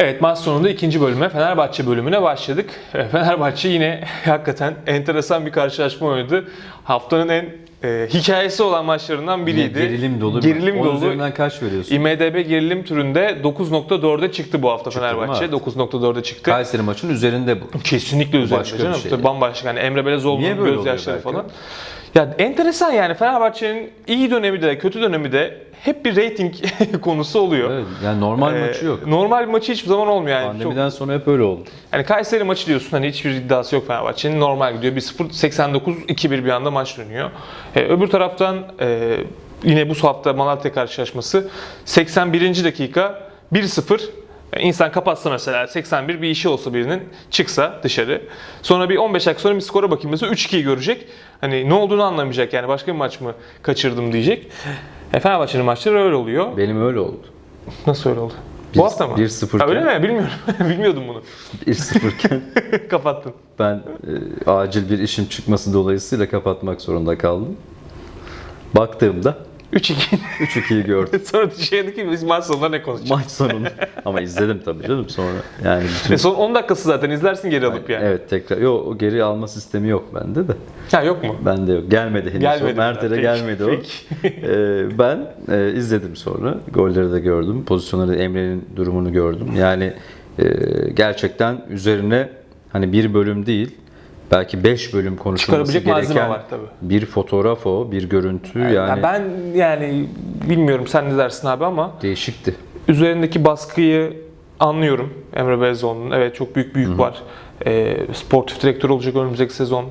Evet maç sonunda ikinci bölüme Fenerbahçe bölümüne başladık. E, Fenerbahçe yine hakikaten enteresan bir karşılaşma oynadı. Haftanın en e, hikayesi olan maçlarından biriydi. Yine gerilim dolu. Gerilim Onun dolu. üzerinden kaç veriyorsun? IMDB gerilim türünde 9.4'e çıktı bu hafta Çıktı Fenerbahçe. mi 9.4'e çıktı. Kayseri maçının üzerinde bu. Kesinlikle üzerinde başka canım. şey. Bambaşka. Yani Emre Belezoğlu'nun gözyaşları falan. Ya enteresan yani Fenerbahçe'nin iyi dönemi de kötü dönemi de hep bir reyting konusu oluyor. Evet, yani normal Ee, maçı yok. Normal bir maçı hiçbir zaman olmuyor yani. Çok, Pandemiden sonra hep öyle oldu. yani Kayseri maçı diyorsun hani hiçbir iddiası yok Fenerbahçe'nin. Normal gidiyor. 1-0 89 2-1 bir anda maç dönüyor. Ee, öbür taraftan e, yine bu hafta Malatya karşılaşması 81. dakika 1-0 yani İnsan kapatsa mesela 81 bir işi olsa birinin çıksa dışarı. Sonra bir 15 dakika sonra bir skora bakayım mesela 3-2'yi görecek. Hani ne olduğunu anlamayacak yani başka bir maç mı kaçırdım diyecek. E, Fenerbahçe'nin maçları öyle oluyor. Benim öyle oldu. Nasıl öyle oldu? Bir- bu hafta mı? 1-0 Ha, öyle mi? Bilmiyorum. Bilmiyordum bunu. 1-0 iken Kapattın. ben e, acil bir işim çıkması dolayısıyla kapatmak zorunda kaldım. Baktığımda 3-2. 3-2'yi gördüm. Sonra dışarıdaki biz maç sonunda ne konuşacağız? Maç sonunda. Ama izledim tabii canım sonra. Yani bütün E son 10 dakikası zaten izlersin geri alıp yani. Evet tekrar. Yok o geri alma sistemi yok bende de. Ha yok mu? Bende yok. Gelmedi henüz. Gelmedi. Mert'e gelmedi o. peki. Ee, ben e, izledim sonra. Golleri de gördüm. Pozisyonları Emre'nin durumunu gördüm. Yani e, gerçekten üzerine hani bir bölüm değil belki 5 bölüm konuşulması Çıkarabilecek malzeme gereken var tabii. bir fotoğraf o, bir görüntü yani, Ya ben yani bilmiyorum sen ne dersin abi ama değişikti. üzerindeki baskıyı anlıyorum Emre Belezoğlu'nun. Evet çok büyük bir yük var. E, sportif direktör olacak önümüzdeki sezon.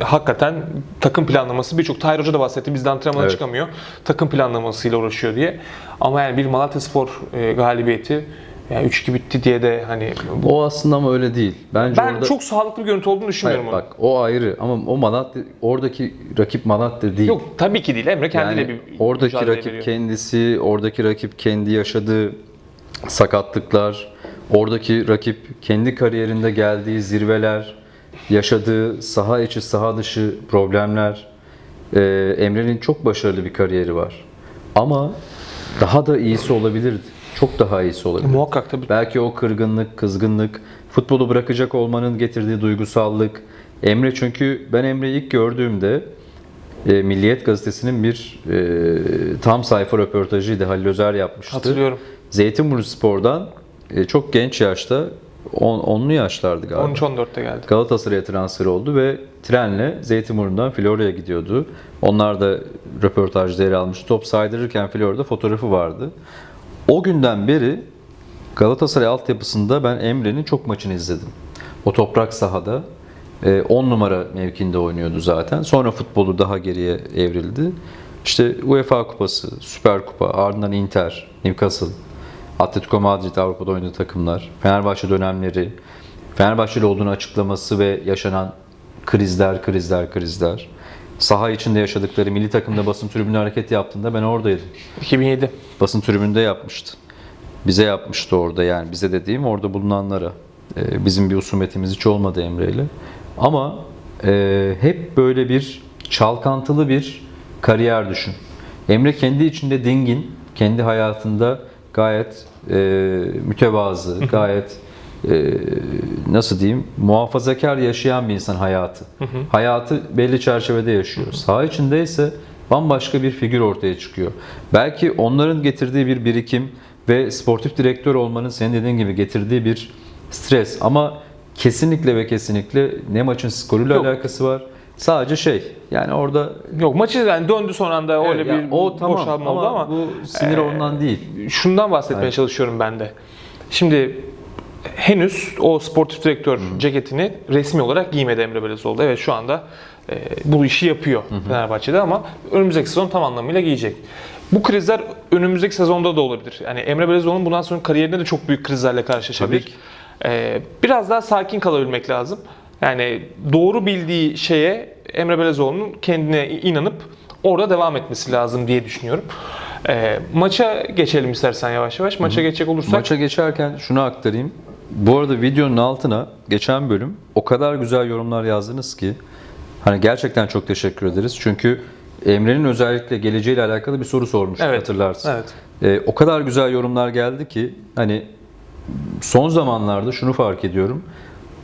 Hakikaten takım planlaması birçok Tahir Hoca da bahsetti bizde antrenmana Evet. çıkamıyor. Takım planlamasıyla uğraşıyor diye. Ama yani bir Malatya Spor e, galibiyeti yani 3-2 bitti diye de hani O aslında ama öyle değil. Bence ben orada çok sağlıklı bir görüntü olduğunu düşünmüyorum Hayır, onu. bak o ayrı ama o Malatya oradaki rakip Malatya değil. Yok tabii ki değil. Emre kendiyle Yani bir oradaki rakip veriyor. kendisi, oradaki rakip kendi yaşadığı sakatlıklar, oradaki rakip kendi kariyerinde geldiği zirveler, yaşadığı saha içi saha dışı problemler. Ee, Emre'nin çok başarılı bir kariyeri var. Ama daha da iyisi olabilirdi. Çok daha iyisi olabilirdi. Muhakkak tabii. Belki o kırgınlık, kızgınlık, futbolu bırakacak olmanın getirdiği duygusallık. Emre çünkü ben Emre'yi ilk gördüğümde e, Milliyet Gazetesi'nin bir e, tam sayfa röportajıydı. Halil Özer yapmıştı. Hatırlıyorum. Zeytinburnu Spor'dan e, çok genç yaşta, 10'lu yaşlardı galiba. 13-14'te geldi. Galatasaray'a transfer oldu ve trenle Zeytinburnu'ndan Florya'ya gidiyordu. Onlar da röportajda yer almış. Top saydırırken Florya'da fotoğrafı vardı. O günden beri Galatasaray altyapısında ben Emre'nin çok maçını izledim. O toprak sahada 10 numara mevkinde oynuyordu zaten. Sonra futbolu daha geriye evrildi. İşte UEFA Kupası, Süper Kupa, ardından Inter, Newcastle, Atletico Madrid Avrupa'da oynadığı takımlar, Fenerbahçe dönemleri, Fenerbahçeli olduğunu açıklaması ve yaşanan krizler, krizler, krizler. Saha içinde yaşadıkları milli takımda basın tribünü hareket yaptığında ben oradaydım. 2007. Basın tribünde yapmıştı. Bize yapmıştı orada yani bize dediğim orada bulunanlara. Ee, bizim bir husumetimiz hiç olmadı Emre ile. Ama e, hep böyle bir çalkantılı bir kariyer düşün. Emre kendi içinde dingin, kendi hayatında gayet e, mütevazı, gayet e, nasıl diyeyim muhafazakar yaşayan bir insan hayatı. Hayatı belli çerçevede yaşıyor. Saha içinde ise bambaşka bir figür ortaya çıkıyor. Belki onların getirdiği bir birikim ve sportif direktör olmanın senin dediğin gibi getirdiği bir stres ama kesinlikle ve kesinlikle ne maçın skoruyla Yok. alakası var. Sadece şey yani orada Yok maçı yani döndü son anda öyle Evet, ya bir o tamam boşalma ama, oldu ama bu sinir e, ondan değil. şundan bahsetmeye Evet. çalışıyorum ben de. Şimdi henüz o sportif direktör ceketini resmi olarak giymedi Emre Belezoğlu. Evet şu anda e, bu işi yapıyor Fenerbahçe'de ama önümüzdeki sezon tam anlamıyla giyecek. Bu krizler önümüzdeki sezonda da olabilir. Yani Emre Belezoğlu'nun bundan sonra kariyerinde de çok büyük krizlerle karşılaşabilir. Tabii ki. E, biraz daha sakin kalabilmek lazım. Yani doğru bildiği şeye Emre Belezoğlu'nun kendine inanıp orada devam etmesi lazım diye düşünüyorum. E, maça geçelim istersen yavaş yavaş. Maça geçecek olursak Maça geçerken şunu aktarayım. Bu arada videonun altına geçen bölüm o kadar güzel yorumlar yazdınız ki hani gerçekten çok teşekkür ederiz. Çünkü Emre'nin özellikle geleceğiyle alakalı bir soru sormuştuk Evet, hatırlarsın. evet. Ee, o kadar güzel yorumlar geldi ki hani son zamanlarda şunu fark ediyorum.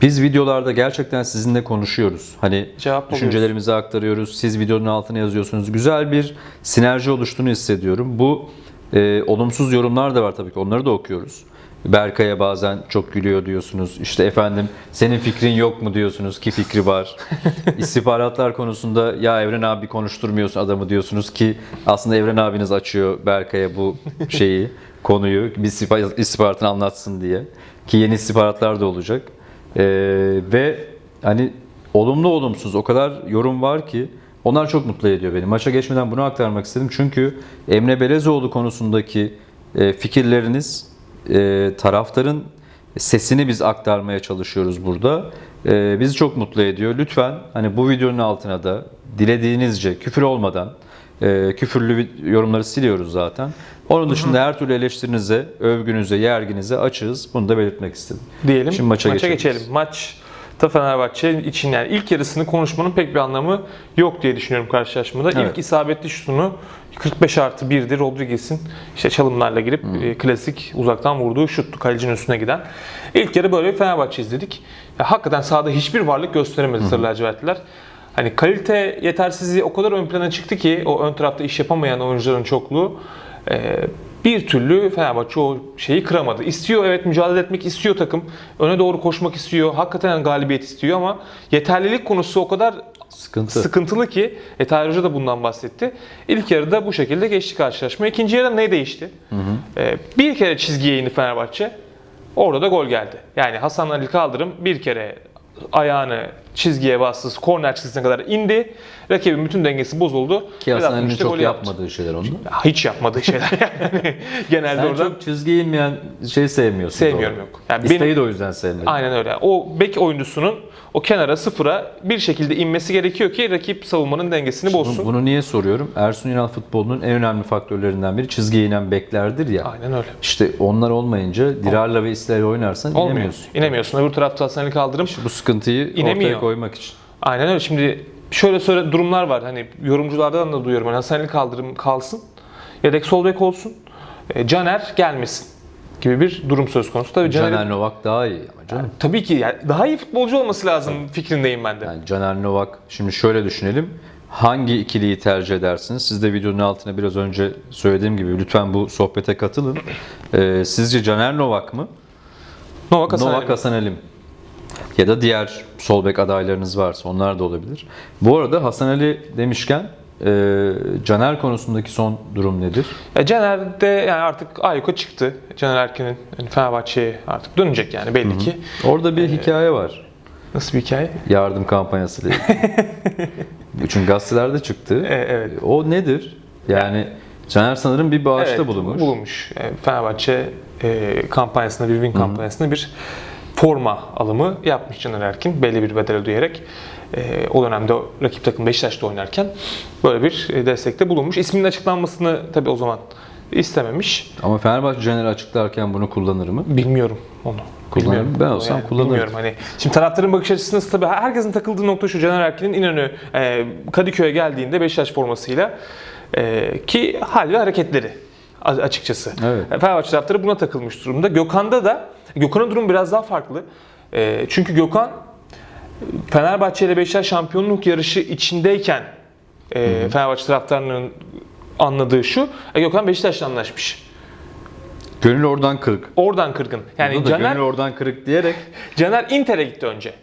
Biz videolarda gerçekten sizinle konuşuyoruz. Hani Cevap düşüncelerimizi aktarıyoruz. Siz videonun altına yazıyorsunuz. Güzel bir sinerji oluştuğunu hissediyorum. Bu e, olumsuz yorumlar da var tabii ki. Onları da okuyoruz. Berkay'a bazen çok gülüyor diyorsunuz. İşte efendim senin fikrin yok mu diyorsunuz ki fikri var. İstihbaratlar konusunda ya Evren abi konuşturmuyorsun adamı diyorsunuz ki aslında Evren abiniz açıyor Berkay'a bu şeyi, konuyu bir istihbar- istihbaratını anlatsın diye. Ki yeni istihbaratlar da olacak. Ee, ve hani olumlu olumsuz o kadar yorum var ki onlar çok mutlu ediyor beni. Maça geçmeden bunu aktarmak istedim. Çünkü Emre Belezoğlu konusundaki e, fikirleriniz e, taraftarın sesini biz aktarmaya çalışıyoruz burada. E, bizi çok mutlu ediyor. Lütfen hani bu videonun altına da dilediğinizce küfür olmadan e, küfürlü yorumları siliyoruz zaten. Onun dışında her türlü eleştirinize, övgünüze, yerginize açığız. Bunu da belirtmek istedim. diyelim. Şimdi maça geçelim. geçebiliriz. Maç da Fenerbahçe için yani ilk yarısını konuşmanın pek bir anlamı yok diye düşünüyorum karşılaşmada. Evet. İlk isabetli şutunu 45 artı 1'di Rodriguez'in işte çalımlarla girip e, klasik uzaktan vurduğu şuttu kalecinin üstüne giden. İlk yarı böyle bir Fenerbahçe izledik. Ya, hakikaten sahada hiçbir varlık gösteremedi Sarı lacivertliler. Hani kalite yetersizliği o kadar ön plana çıktı ki o ön tarafta iş yapamayan oyuncuların çokluğu e, bir türlü Fenerbahçe o şeyi kıramadı. İstiyor evet mücadele etmek istiyor takım. Öne doğru koşmak istiyor. Hakikaten galibiyet istiyor ama yeterlilik konusu o kadar Sıkıntı. sıkıntılı ki e, Tahir Hoca da bundan bahsetti. İlk yarıda bu şekilde geçti karşılaşma. İkinci yarıda ne değişti? E, bir kere çizgiye indi Fenerbahçe. Orada da gol geldi. Yani Hasan Ali Kaldırım bir kere ayağını çizgiye bastı. Korner çizgisine kadar indi. Rakibin bütün dengesi bozuldu. Ki 60'ta çok yaptı. yapmadığı şeyler onlar. Hiç yapmadığı şeyler yani. Genelde Sen oradan çok çizgi inmeyen şey sevmiyorsun. Sevmiyorum, doğru. yok. Yani İsteği benim- de o yüzden sevmedim. Aynen öyle. O bek oyuncusunun o kenara sıfıra bir şekilde inmesi gerekiyor ki rakip savunmanın dengesini Bunu, bozsun. bunu niye soruyorum? Ersun Yanal futbolunun en önemli faktörlerinden biri çizgiye inen beklerdir ya. Aynen öyle. İşte onlar olmayınca Dirar'la ve İsler'le oynarsan Olmuyor. inemiyorsun. İnemiyorsun. Öbür tarafta Hasan Ali Kaldırım. Bu sıkıntıyı İnemiyor. ortaya koymak için. Aynen öyle. Şimdi şöyle söyle durumlar var. Hani yorumculardan da duyuyorum. Hani Hasan Ali Kaldırım kalsın. Yedek sol bek olsun. E, Caner gelmesin gibi bir durum söz konusu. Tabii Caner'in- Caner Novak daha iyi ama canım. tabii ki yani daha iyi futbolcu olması lazım fikrindeyim ben de. Yani Caner Novak şimdi şöyle düşünelim. Hangi ikiliyi tercih edersiniz? Siz de videonun altına biraz önce söylediğim gibi lütfen bu sohbete katılın. Ee, sizce Caner Novak mı? Novak Hasan Novak. Hasan Ali mi? Ya da diğer sol bek adaylarınız varsa onlar da olabilir. Bu arada Hasan Ali demişken e, Caner konusundaki son durum nedir? Ya Caner de yani artık ayyuka çıktı. Caner Erkin'in yani Fenerbahçe'ye artık dönecek yani belli ki. Orada bir hikaye var. Nasıl bir hikaye? Yardım kampanyasıyla ilgili. Çünkü gazetelerde çıktı. E, evet. O nedir? Yani Caner sanırım bir bağışta Evet, bulunmuş. Bulunmuş. E, Fenerbahçe e, kampanyasında, bir win kampanyasında bir forma alımı yapmış Caner Erkin belli bir bedel ödeyerek. E, o dönemde rakip takım Beşiktaş'ta oynarken böyle bir e, destekte bulunmuş. İsminin açıklanmasını tabii o zaman istememiş. Ama Fenerbahçe Caner'i açıklarken bunu kullanır mı? Bilmiyorum onu. Kullanırım. Bilmiyorum. Ben olsam Yani kullanırım. Bilmiyorum hani. Şimdi taraftarın bakış açısı nasıl tabii herkesin takıldığı nokta şu Caner Erkin'in İnönü e, Kadıköy'e geldiğinde Beşiktaş formasıyla e, ki hal ve hareketleri açıkçası. Evet. E, Fenerbahçe taraftarı buna takılmış durumda. Gökhan'da da Gökhan'ın durumu biraz daha farklı. E, çünkü Gökhan Fenerbahçe ile Beşiktaş şampiyonluk yarışı içindeyken e, Fenerbahçe taraftarının anladığı şu. E, Gökhan Beşiktaş'la anlaşmış. Gönül oradan kırık. Oradan kırgın. Yani Burada da Caner gönül oradan kırık diyerek Caner Inter'e gitti önce.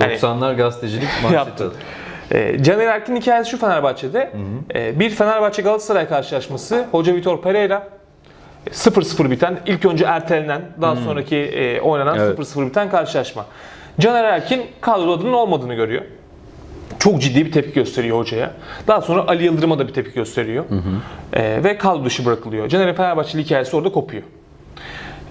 Hani 90'lar gazetecilik yaptı. manşeti. Ee, Caner Erkin hikayesi şu Fenerbahçe'de. Ee, bir Fenerbahçe Galatasaray karşılaşması. Hoca Vitor Pereira 0-0 biten, ilk önce ertelenen, daha sonraki e, oynanan Evet. 0-0 biten karşılaşma. Caner Erkin kadro adının olmadığını görüyor. Çok ciddi bir tepki gösteriyor hocaya. Daha sonra Ali Yıldırım'a da bir tepki gösteriyor. Ee, ve kadro dışı bırakılıyor. Caner'in Fenerbahçeli hikayesi orada kopuyor.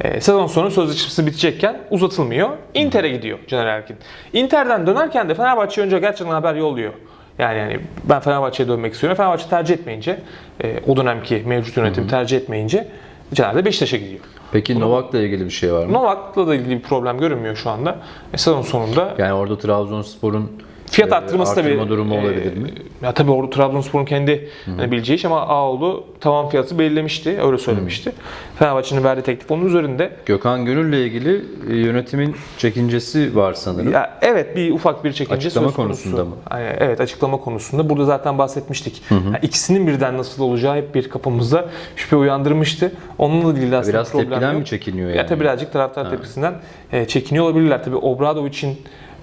Ee, sezon sonu sözleşmesi bitecekken uzatılmıyor. Inter'e gidiyor Caner Erkin. Inter'den dönerken de Fenerbahçe önce gerçekten haber yolluyor. Yani, yani ben Fenerbahçe'ye dönmek istiyorum. Fenerbahçe tercih etmeyince, e, o dönemki mevcut yönetim tercih etmeyince Caner de Beşiktaş'a gidiyor. Peki Novak'la ilgili bir şey var mı? Novak'la da ilgili bir problem görünmüyor şu anda. E, sezon sonunda Yani orada Trabzonspor'un Fiyat e, arttırması tabii. artırma durumu e, olabilir mi? Ya tabii orada Trabzonspor'un kendi hani bileceği iş ama Ağoğlu tavan fiyatı belirlemişti. Öyle söylemişti. Fenerbahçe'nin verdiği teklif onun üzerinde. Gökhan Gönül'le ilgili e, yönetimin çekincesi var sanırım. Ya evet bir ufak bir çekince Açıklama söz konusu. konusunda mı? Yani evet açıklama konusunda. Burada zaten bahsetmiştik. Yani ikisinin birden nasıl olacağı hep bir kafamızda şüphe uyandırmıştı. Onunla ilgili aslında Biraz problem tepkiden yok. mi çekiniyor yani? Ya tabii birazcık taraftar tepkisinden e, çekiniyor olabilirler. Tabii Obradovic'in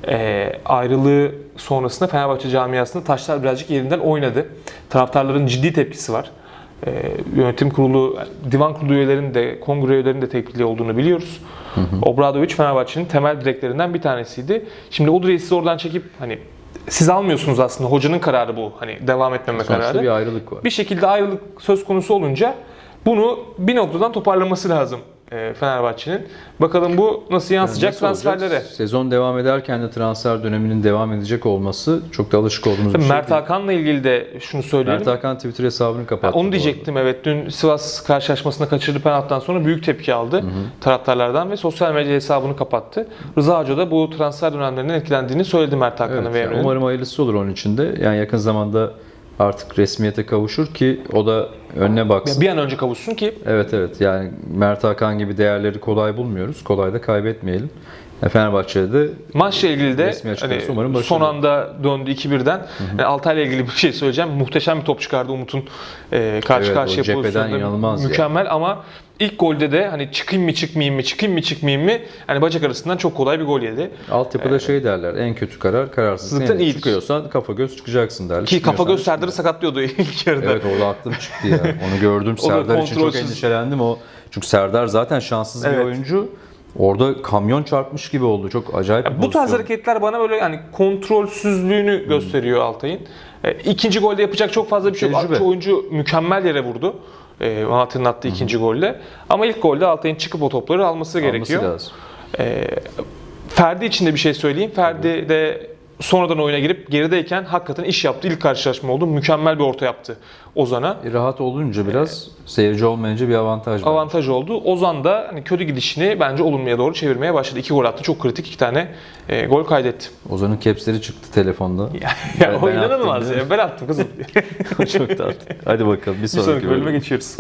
e, ayrılığı sonrasında Fenerbahçe camiasında taşlar birazcık yerinden oynadı. Taraftarların ciddi tepkisi var. E, yönetim kurulu, divan kurulu üyelerinin de, kongre üyelerinin de tepkili olduğunu biliyoruz. Obradovic Fenerbahçe'nin temel direklerinden bir tanesiydi. Şimdi o direği siz oradan çekip hani siz almıyorsunuz aslında. Hocanın kararı bu. Hani devam etmeme Sonuçta kararı bir ayrılık var. bir şekilde ayrılık söz konusu olunca bunu bir noktadan toparlaması lazım Fenerbahçe'nin. Bakalım bu nasıl yansıyacak Nasıl olacak? transferlere. Sezon devam ederken de transfer döneminin devam edecek olması çok da alışık olduğumuz bir şey Mert. Hakan'la ilgili de şunu söyleyelim. Mert Hakan Twitter hesabını kapattı. bu Onu diyecektim evet. Dün Sivas karşılaşmasında kaçırdığı penaltıdan sonra büyük tepki aldı taraftarlardan ve sosyal medya hesabını kapattı. Rıza Hoca da bu transfer dönemlerinden etkilendiğini söyledi Mert Hakan'ın Evet, ve yani umarım hayırlısı olur onun için de. Yani yakın zamanda artık resmiyete kavuşur ki o da önüne baksın. Bir an önce kavuşsun ki Evet evet yani Mert Hakan gibi değerleri kolay bulmuyoruz. Kolay da kaybetmeyelim. Yani Fenerbahçe'de de Maçla ilgili de Resmi hani umarım başarılı. son anda döndü 2-1'den. Yani Altay'la ilgili bir şey söyleyeceğim. Muhteşem bir top çıkardı Umut'un e, karşı Evet, karşıya pozisyonunda. Mükemmel ama ilk golde de hani çıkayım mı çıkmayayım mı çıkayım mı çıkmayayım mı hani bacak arasından çok kolay bir gol yedi. altyapıda şey derler en kötü karar kararsızlıktan iyidir. Çıkıyorsan kafa göz çıkacaksın derler. Ki kafa göz da Serdar'ı sakatlıyordu ilk yarıda. Evet orada aklım çıktı ya. Onu gördüm. Serdar için çok endişelendim. O çünkü Serdar zaten şanssız bir Evet. oyuncu. Orada kamyon çarpmış gibi oldu. Çok acayip bir Bu tarz hareketler bana böyle yani kontrolsüzlüğünü gösteriyor Altay'ın. E, İkinci golde yapacak çok fazla bir şey yok. Şu oyuncu mükemmel yere vurdu. E, Malatya'nın attığı ikinci golde. Ama ilk golde Altay'ın çıkıp o topları alması, Alması gerekiyor. lazım. E, Ferdi için de bir şey söyleyeyim. Ferdi de sonradan oyuna girip gerideyken hakikaten iş yaptı. İlk karşılaşma oldu. Mükemmel bir orta yaptı Ozan'a. E, Rahat olunca biraz seyirci olmayınca bir avantaj var. Avantaj oldu. Ozan da hani kötü gidişini bence olumluya doğru çevirmeye başladı. İki gol attı. Çok kritik iki tane e, gol kaydetti. Ozan'ın capsleri çıktı telefonda. Ya, Ben- o ben inanılmaz attım ya. Ben attım kızım. Çok tatlı. Hadi bakalım bir Bir sonraki, sonraki bölüme bölüm. geçiyoruz.